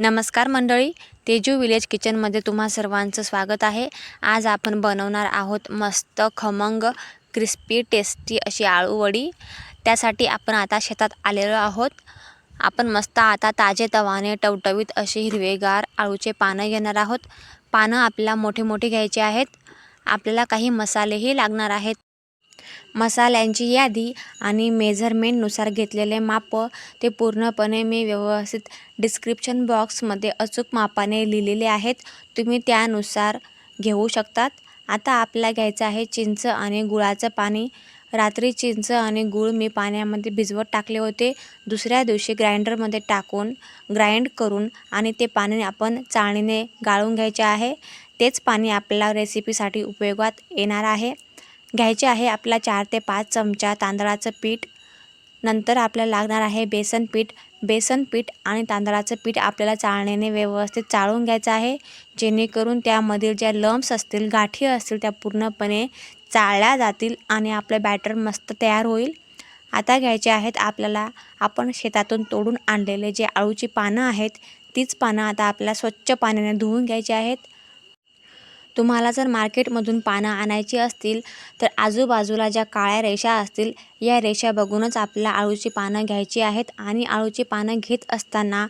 नमस्कार मंडळी तेजू विलेज किचनमध्ये तुम्हा सर्वांचं स्वागत आहे. आज आपण बनवणार आहोत मस्त खमंग क्रिस्पी टेस्टी अशी आळूवडी त्यासाठी आपण आता शेतात आलेलो आहोत. आपण मस्त आता ताजे तवाने टवटवीत असे हिरवेगार आळूचे पानं घेणार आहोत. पानं आपल्याला मोठे मोठे घ्यायचे आहेत. आपल्याला काही मसालेही लागणार आहेत. मसाल्यांची यादी आणि मेझरमेंटनुसार घेतलेले माप ते पूर्णपणे मी व्यवस्थित डिस्क्रिप्शन बॉक्समध्ये अचूक मापाने लिहिलेले आहेत. तुम्ही त्यानुसार घेऊ शकतात. आता आपल्याला घ्यायचं आहे चिंच आणि गुळाचं पाणी. रात्री चिंच आणि गूळ मी पाण्यामध्ये भिजवत टाकले होते. दुसऱ्या दिवशी ग्राइंडरमध्ये टाकून ग्राइंड करून आणि ते पाणी आपण चाळणीने गाळून घ्यायचे आहे. तेच पाणी आपल्याला रेसिपीसाठी उपयोगात येणार आहे. घ्यायचे आहे आपला चार ते पाच चमचा तांदळाचं पीठ. नंतर आपल्याला लागणार आहे बेसन पीठ. बेसन पीठ आणि तांदळाचं पीठ आपल्याला चाळण्याने व्यवस्थित चाळून घ्यायचं आहे. जेणेकरून त्यामधील ज्या लम्स असतील गाठी असतील त्या पूर्णपणे चाळल्या जातील आणि आपलं बॅटर मस्त तयार होईल. आता घ्यायचे आहेत आपल्याला आपण शेतातून तोडून आणलेले जे आळूची पानं आहेत तीच पानं आता आपल्याला स्वच्छ पाण्याने धुवून घ्यायची आहेत. तुम्हाला जर मार्केटमधून पानं आणायची असतील तर आजूबाजूला ज्या काळ्या रेषा असतील या रेषा बघूनच आपल्याला आळूची पानं घ्यायची आहेत आणि आळूची पानं घेत असताना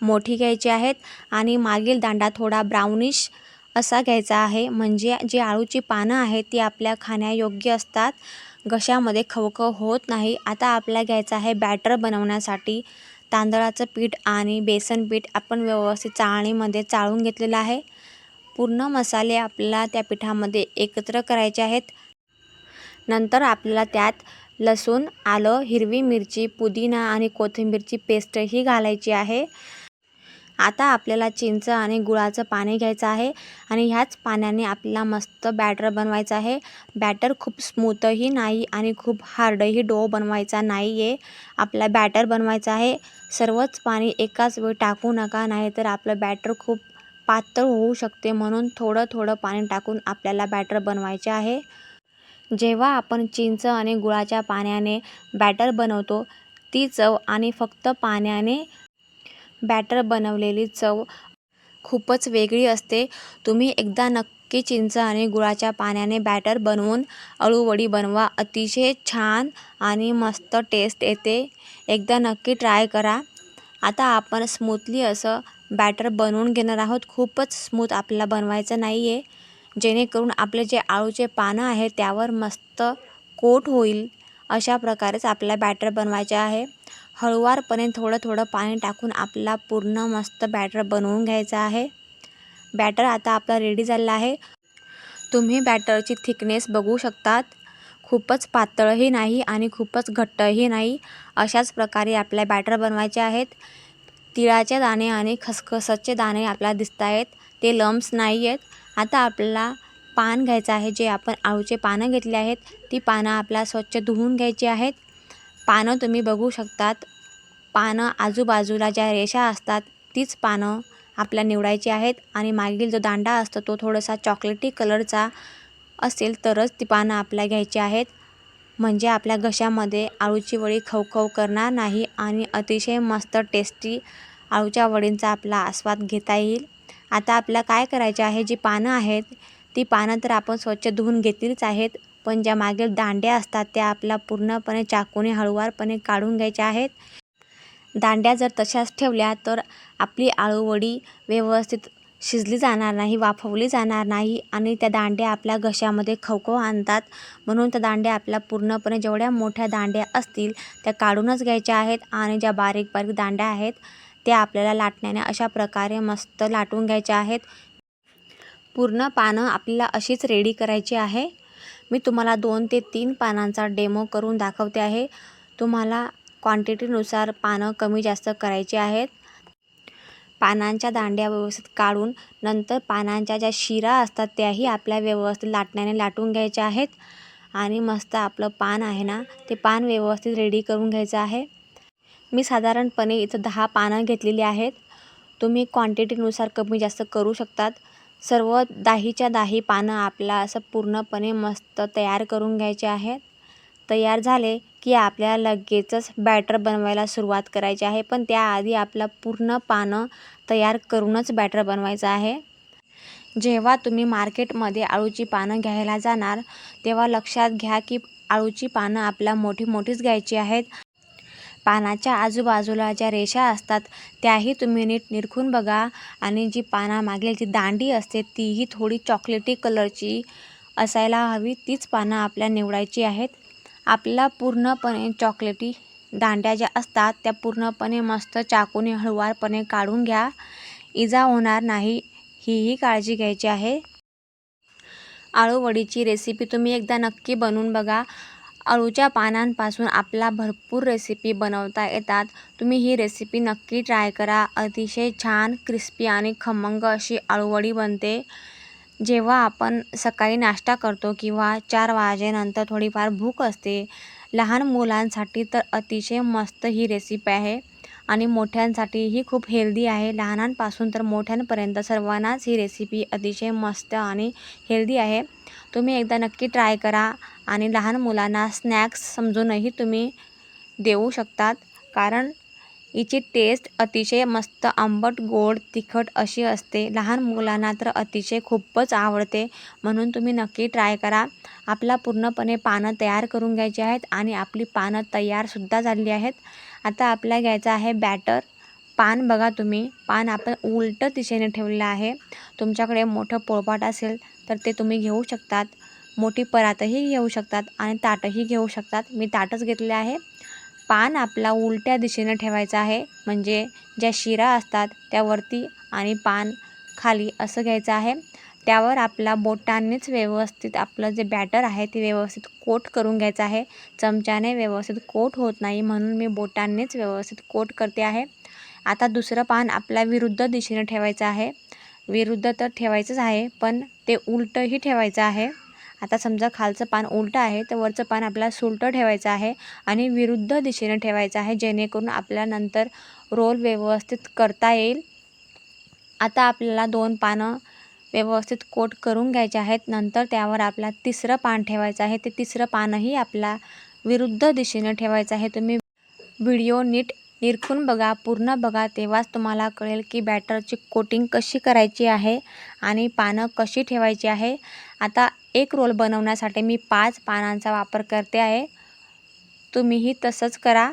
मोठी घ्यायची आहेत आणि मागील दांडा थोडा ब्राउनिश असा घ्यायचा आहे. म्हणजे जी आळूची पानं आहेत ती आपल्या खाण्यायोग्य असतात. घशामध्ये खवखव होत नाही. आता आपल्याला घ्यायचं आहे बॅटर बनवण्यासाठी. तांदळाचं पीठ आणि बेसन पीठ आपण व्यवस्थित चाळणीमध्ये चाळून घेतलेलं आहे. पूर्ण मसाले आपल्याला त्या पिठामध्ये एकत्र करायचे आहेत. नंतर आपल्याला त्यात लसूण आलं हिरवी मिरची पुदिना आणि कोथिंबीरची पेस्टही घालायची आहे. आता आपल्याला चिंच आणि गुळाचं पाणी घ्यायचं आहे आणि ह्याच पाण्याने आपल्याला मस्त बॅटर बनवायचं आहे. बॅटर खूप स्मूथही नाही आणि खूप हार्डही डो बनवायचा नाही आहे आपला बॅटर बनवायचा आहे. सर्वच पाणी एकाच वेळी टाकू नका नाही तर आपलं बॅटर खूप पातळ होऊ शकते म्हणून थोडं थोडं पाणी टाकून आपल्याला बॅटर बनवायचे आहे. जेव्हा आपण चिंच आणि गुळाच्या पाण्याने बॅटर बनवतो ती चव आणि फक्त पाण्याने बॅटर बनवलेली चव खूपच वेगळी असते. तुम्ही एकदा नक्की चिंच आणि गुळाच्या पाण्याने बॅटर बनवून अळूवडी बनवा. अतिशय छान आणि मस्त टेस्ट येते. एकदा नक्की ट्राय करा. आता आपण स्मूथली असं बॅटर बनवून घेणार आहोत. खूपच स्मूथ आपल्याला बनवायचं नाही आहे जेणेकरून आपले जे आळूचे पानं आहे त्यावर मस्त कोट होईल अशा प्रकारेच आपल्याला बॅटर बनवायचे आहे. हळुवारपणे थोडं थोडं पाणी टाकून आपला पूर्ण मस्त बॅटर बनवून घ्यायचं आहे. बॅटर आता आपला रेडी झालेला आहे. तुम्ही बॅटरची थिकनेस बघू शकतात. खूपच पातळही नाही आणि खूपच घट्टही नाही. अशाच प्रकारे आपल्या बॅटर बनवायचे आहेत. तिळाचे दाणे आणि खसखसाचे दाणे आपल्याला दिसत आहेत ते लम्स नाही आहेत आता आपल्याला पान घ्यायचं आहे. जे आपण आळूचे पानं घेतले आहेत ती पानं आपल्याला स्वच्छ धुवून घ्यायची आहेत. पानं तुम्ही बघू शकतात. पानं आजूबाजूला ज्या रेषा असतात तीच पानं आपल्या निवडायची आहेत. आणि मागील जो दांडा असतो तो थोडासा चॉकलेटी कलरचा असेल तरच ती पानं आपल्या घ्यायची आहेत. म्हणजे आपल्या घशामध्ये आळूची वडी खवखव करणार नाही आणि अतिशय मस्त टेस्टी आळूच्या वडींचा आपला आस्वाद घेता येईल. आता आपल्याला काय करायचे आहे? जी पानं आहेत ती पानं तर आपण स्वच्छ धुवून घेतलीच आहेत पण ज्या मागील दांड्या असतात त्या आपल्या पूर्णपणे चाकूने हळुवारपणे काढून घ्यायच्या आहेत. दांड्या जर तशाच ठेवल्या तर आपली आळूवडी व्यवस्थित शिजली जाणार नाही वाफवली जाणार नाही आणि त्या दांड्या आपल्या घशामध्ये खवखव आणतात. म्हणून त्या दांड्या आपल्या पूर्णपणे जेवढ्या मोठ्या दांड्या असतील त्या काढूनच घ्यायच्या आहेत आणि ज्या बारीक बारीक दांड्या आहेत त्या आपल्याला लाटण्याने अशा प्रकारे मस्त लाटून घ्यायच्या आहेत. पूर्ण पानं आपल्याला अशीच रेडी करायची आहे. मी तुम्हाला दोन ते तीन पानांचा डेमो करून दाखवते आहे. तुम्हाला क्वांटिटीनुसार पानं कमी जास्त करायची आहेत. पानांच्या दांड्या व्यवस्थित काढून नंतर पानांच्या ज्या शिरा असतात त्याही आपल्या व्यवस्थित लाटण्याने लाटून घ्यायच्या आहेत. आणि मस्त आपलं पान आहे ना ते पान व्यवस्थित रेडी करून घ्यायचं आहे. मी साधारणपणे इथं दहा पानं घेतलेली आहेत. तुम्ही क्वांटिटीनुसार कमी जास्त करू शकतात. सर्व दाहीच्या दाही पानं आपला असं पूर्णपणे मस्त तयार करून घ्यायचे आहेत. तयार झाले की आपल्याला लगेचच बॅटर बनवायला सुरुवात करायची आहे. पण त्याआधी आपला पूर्ण पानं तयार करूनच बॅटर बनवायचं आहे. जेव्हा तुम्ही मार्केटमध्ये आळूची पानं घ्यायला जाणार तेव्हा लक्षात घ्या की आळूची पानं आपल्या मोठी मोठीच घ्यायची आहेत. पानाच्या आजूबाजूला ज्या रेषा असतात त्याही तुम्ही नीट निरखून बघा आणि जी पानामागील जी दांडी असते तीही थोडी चॉकलेटी कलरची असायला हवी. तीच पानं आपल्या निवडायची आहेत. आपला पूर्णपणे चॉकलेटी दांड्या ज्या असतात त्या पूर्णपणे मस्त चाकूने हळुवारपणे काढून घ्या. इजा होणार नाही. हीही काळजी घ्यायची आहे. आळूवडीची रेसिपी तुम्ही एकदा नक्की बनवून बघा. अळूच्या पानांपासून आपला भरपूर रेसिपी बनवता येतात. तुम्ही ही रेसिपी नक्की ट्राय करा. अतिशय छान क्रिस्पी आणि खमंग अशी आळूवडी बनते. जेव्हा आपण सकाळी नाश्ता करतो किंवा चार वाजेनंतर थोडीफार भूक असते लहान मुलांसाठी तर अतिशय मस्त ही रेसिपी आहे आणि मोठ्यांसाठीही खूप हेल्दी आहे. लहानांपासून तर मोठ्यांपर्यंत सर्वांनाच ही रेसिपी अतिशय मस्त आणि हेल्दी आहे. तुम्ही एकदा नक्की ट्राय करा आणि लहान मुलांना स्नॅक्स समजूनही तुम्ही देऊ शकतात. कारण हिची टेस्ट अतिशय मस्त आंबट गोड तिखट अशी असते. लहान मुलांना तर अतिशय खूपच आवडते. म्हणून तुम्ही नक्की ट्राय करा. आपला पूर्णपणे पानं तयार करून घ्यायची आहेत आणि आपली पानं तयारसुद्धा झाली आहेत. आता आपल्याला घ्यायचं आहे बॅटर. पान बघा तुम्ही. पान आपण उलटं दिशेने ठेवलेलं आहे. तुमच्याकडे मोठं पोळपाट असेल तर ते तुम्ही घेऊ शकतात. मोठी परातही घेऊ शकतात आणि ताटही घेऊ शकतात. मी ताटच घेतले आहे. पान आपला उलट्या दिशेनं ठेवायचा आहे. म्हणजे ज्या शिरा असतात त्यावरती आणि पान खाली असं घ्यायचं आहे. त्यावर आपला बोटांनीच व्यवस्थित आपलं जे बॅटर आहे ते व्यवस्थित कोट करून घ्यायचं आहे. चमच्याने व्यवस्थित कोट होत नाही म्हणून मी बोटांनीच व्यवस्थित कोट करते आहे. आता दुसरं पान आपल्या विरुद्ध दिशेने ठेवायचं आहे. विरुद्ध तर ठेवायचंच आहे पण ते उलटंही ठेवायचं आहे. आता समजा खालचं पान उलटं आहे तर वरचं पान आपल्याला सुलटं ठेवायचं आहे आणि विरुद्ध दिशेने ठेवायचं आहे जेणेकरून आपल्या नंतर रोल व्यवस्थित करता येईल. आता आपल्याला दोन पानं व्यवस्थित कोट करून घ्यायचे आहेत. नंतर त्यावर आपला तिसरं पान ठेवायचं आहे. ते तिसरं पानही आपला विरुद्ध दिशेने ठेवायचं आहे. तुम्ही व्हिडिओ नीट निरखून बघा पूर्ण बघा तेव्हाच तुम्हाला कळेल की बॅटरची कोटिंग कशी करायची आहे आणि पानं कशी ठेवायची आहे. आता एक रोल बनवण्यासाठी मी पाच पानांचा वापर करते आहे. तुम्हीही तसंच करा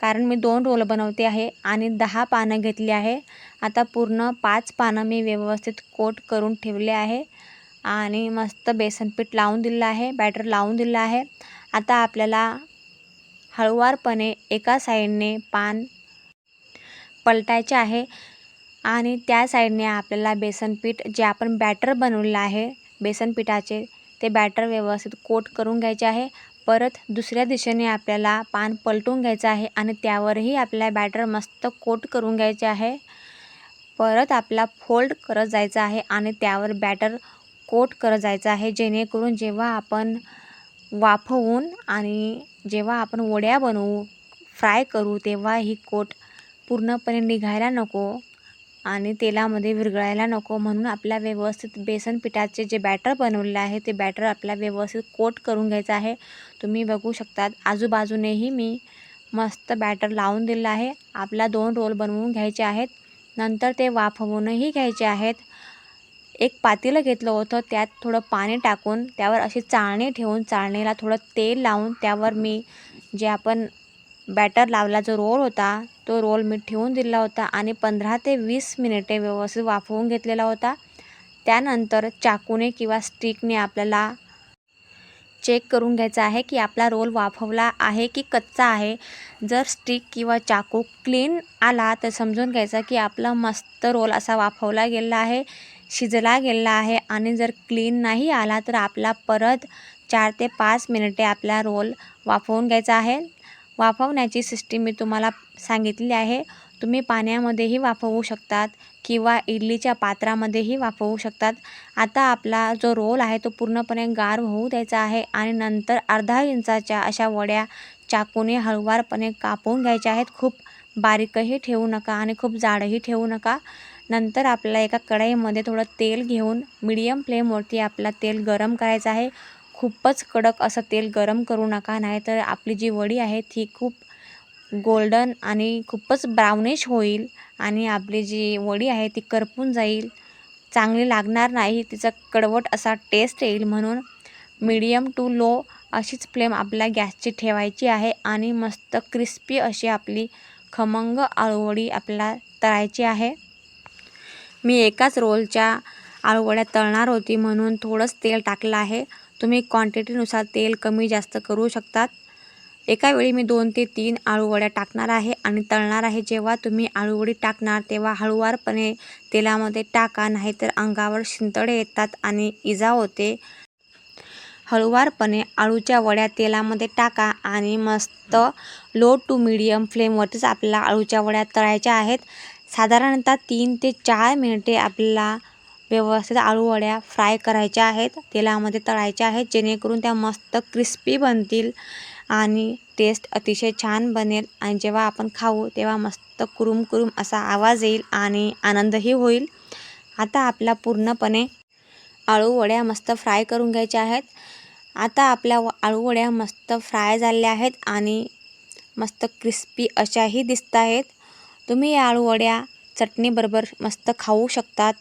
कारण मी दोन रोल बनवते आहे आणि दहा पानं घेतली आहे. आता पूर्ण पाच पानं मी व्यवस्थित कोट करून ठेवले आहे आणि मस्त बेसन पीठ लावून दिलं आहे बॅटर लावून दिलं आहे. आता आपल्याला हळुवारपणे एका साईडने पान पलटायचे आहे आणि त्या साईडने आपल्याला बेसन पीठ जे आपण बॅटर बनवलेलं आहे बेसन पिठाचे ते बॅटर व्यवस्थित कोट करून घ्यायचे आहे. परत दुसऱ्या दिशेने आपल्याला पान पलटून घ्यायचं आहे आणि त्यावरही आपल्याला बॅटर मस्त कोट करून घ्यायचे आहे. परत आपला फोल्ड करत जायचं आहे आणि त्यावर बॅटर कोट करत जायचं आहे जेणेकरून जेव्हा आपण वाफवून आणि जेव्हा आपण वड्या बनवू फ्राय करू तेव्हा ही कोट पूर्णपणे निघायला नको आणि तेलामध्ये विरघळायला नको. म्हणून आपल्या व्यवस्थित बेसन पिठाचे जे बॅटर बनवलेलं आहे ते बॅटर आपल्या व्यवस्थित कोट करून घ्यायचं आहे. तुम्ही बघू शकतात आजूबाजूनेही मी मस्त बॅटर लावून दिलं आहे. आपला दोन रोल बनवून घ्यायचे आहेत. नंतर ते वाफवूनही घ्यायचे आहेत. एक पातेलं घेतलं होतं त्यात थोडं पाणी टाकून त्यावर अशी चाळणी ठेवून चाळणीला थोडं तेल लावून त्यावर मी जे आपण बॅटर लावला जो रोल होता तो रोल मी ठेवून दिला होता आणि पंधरा ते वीस मिनिटे व्यवस्थित वाफवून घेतलेला होता. त्यानंतर चाकूने किंवा स्टिकने आपल्याला चेक करून घ्यायचा आहे की आपला रोल वाफवला आहे की कच्चा आहे. जर स्टिक किंवा चाकू क्लीन आला तर समजून घ्यायचा की आपला मस्त रोल असा वाफवला गेला आहे. शिजला गेला आहे आणि जर क्लीन नाही आला तर आपला परत चार ते पाच मिनिटे आपला रोल वाफवून घ्यायचा आहे. वाफवण्याची सिस्टीम मी तुम्हाला सांगितली आहे. तुम्ही पाण्यामध्येही वाफवू शकतात किंवा इडलीच्या पात्रामध्येही वाफवू शकतात. आता आपला जो रोल आहे तो पूर्णपणे गार होऊ द्यायचा आहे आणि नंतर अर्धा इंचाच्या अशा वड्या चाकूने हळुवारपणे कापून घ्यायच्या आहेत. खूप बारीकही ठेवू नका आणि खूप जाडही ठेवू नका. नंतर आपल्याला एका कढईमध्ये थोडं तेल घेऊन मिडियम फ्लेमवरती आपला तेल गरम करायचं आहे. खूपच कडक असं तेल गरम करू नका नाहीतर आपली जी वडी आहे ती खूप गोल्डन आणि खूपच ब्राउनिश होईल आणि आपली जी वडी आहे ती करपून जाईल. चांगली लागणार नाही तिचा कडवट असा टेस्ट येईल म्हणून मीडियम टू लो अशीच फ्लेम आपल्या गॅसची ठेवायची आहे आणि मस्त क्रिस्पी अशी आपली खमंग आळूवडी आपल्याला तळायची आहे. मी एकाच रोलच्या आळूवड्या तळणार होती म्हणून थोडंच तेल टाकलं आहे. तुम्ही क्वांटिटीनुसार तेल कमी जास्त करू शकतात. एका वेळी मी दोन ते तीन आळूवड्या टाकणार आहे आणि तळणार आहे. जेव्हा तुम्ही आळूवडी टाकणार तेव्हा हळुवारपणे तेलामध्ये टाका नाहीतर अंगावर शिंतडे येतात आणि इजा होते. हळुवारपणे आळूच्या वड्या तेलामध्ये टाका आणि मस्त लो टू मिडियम फ्लेमवरतीच आपल्याला आळूच्या वड्या तळायच्या आहेत. साधारणतः तीन ते चार मिनिटे आपल्याला व्यवस्थित आळूवड्या फ्राय करायच्या आहेत. तेलामध्ये तळायच्या आहेत जेणेकरून त्या मस्त क्रिस्पी बनतील आणि टेस्ट अतिशय छान बनेल. आणि जेव्हा आपण खाऊ तेव्हा मस्त कुरुम कुरुम असा आवाज येईल आणि आनंदही होईल. आता आपला पूर्णपणे आळूवड्या मस्त फ्राय करून घ्यायच्या आहेत. आता आपल्या व मस्त फ्राय झालेल्या आहेत आणि मस्त क्रिस्पी अशाही दिसत आहेत. तुम्ही या आळूवड्या चटणीबरोबर मस्त खाऊ शकतात.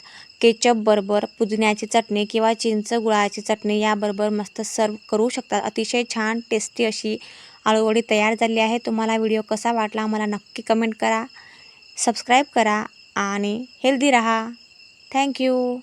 केचपबरोबर पुदिन्याची चटणी किंवा चिंच गुळाची चटणी याबरोबर मस्त सर्व करू शकतात. अतिशय छान टेस्टी अशी आळूवडी तयार झाली आहे. तुम्हाला व्हिडिओ कसा वाटला मला नक्की कमेंट करा. सबस्क्राईब करा आणि हेल्दी राहा. थँक्यू